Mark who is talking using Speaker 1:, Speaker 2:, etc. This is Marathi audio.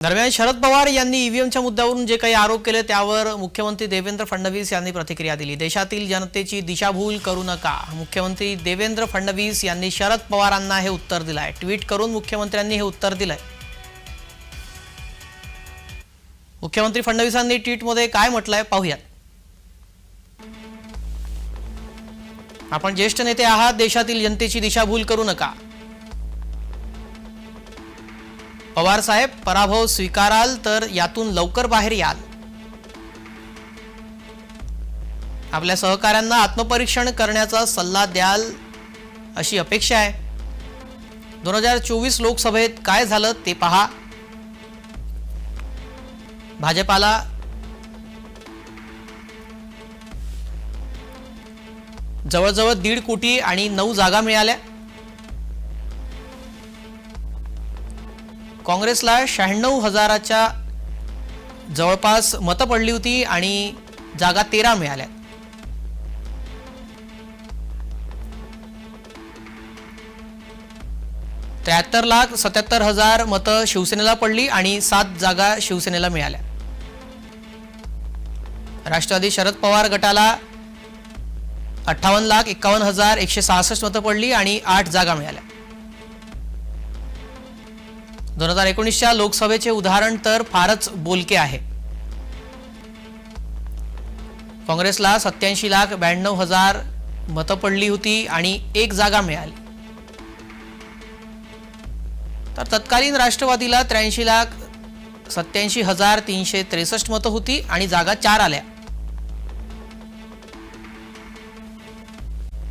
Speaker 1: दरम्यान शरद पवार यांनी ईव्हीएमच्या मुद्द्यावरून जे काही आरोप केले त्यावर मुख्यमंत्री देवेंद्र फडणवीस यांनी प्रतिक्रिया दिली. देशातील जनतेची दिशाभूल करू नका. मुख्यमंत्री देवेंद्र फडणवीस यांनी शरद पवारांना हे उत्तर दिलंय. ट्विट करून मुख्यमंत्र्यांनी हे उत्तर दिलंय. मुख्यमंत्री फडणवीसांनी ट्विटमध्ये काय म्हटलंय पाहूयात. आपण ज्येष्ठ नेते आहात देशातील जनतेची दिशाभूल करू नका. पवार साहेब पराभव स्वीकाराल तर यातून लवकर बाहेर याल. आपल्या सहकाऱ्यांना आत्मपरीक्षण करण्याचा सल्ला द्याल अशी अपेक्षा आहे. दोन हजार चोवीस लोकसभेत काय झालं ते पहा. भाजपाला जवळजवळ दीड कोटी आणि नऊ जागा मिळाल्या. काँग्रेसला शहाण्णव हजाराच्या जवळपास मतं पडली होती आणि जागा तेरा मिळाल्या. त्र्याहत्तर लाख सत्याहत्तर हजार मतं शिवसेनेला पडली आणि सात जागा शिवसेनेला मिळाल्या. राष्ट्रवादी शरद पवार गटाला अठ्ठावन्न लाख एक्कावन्न हजार एकशे सहासष्ट मतं पडली आणि आठ जागा मिळाल्या. दोन हजार एकोणीसच्या लोकसभेचे उदाहरण तर फारच बोलके आहे. काँग्रेसला सत्याऐंशी लाख ब्याण्णव हजार मतं पडली होती आणि एक जागा मिळाली. तर तत्कालीन राष्ट्रवादीला त्र्याऐंशी लाख सत्याऐंशी हजार तीनशे त्रेसष्ट मतं होती आणि जागा चार आल्या.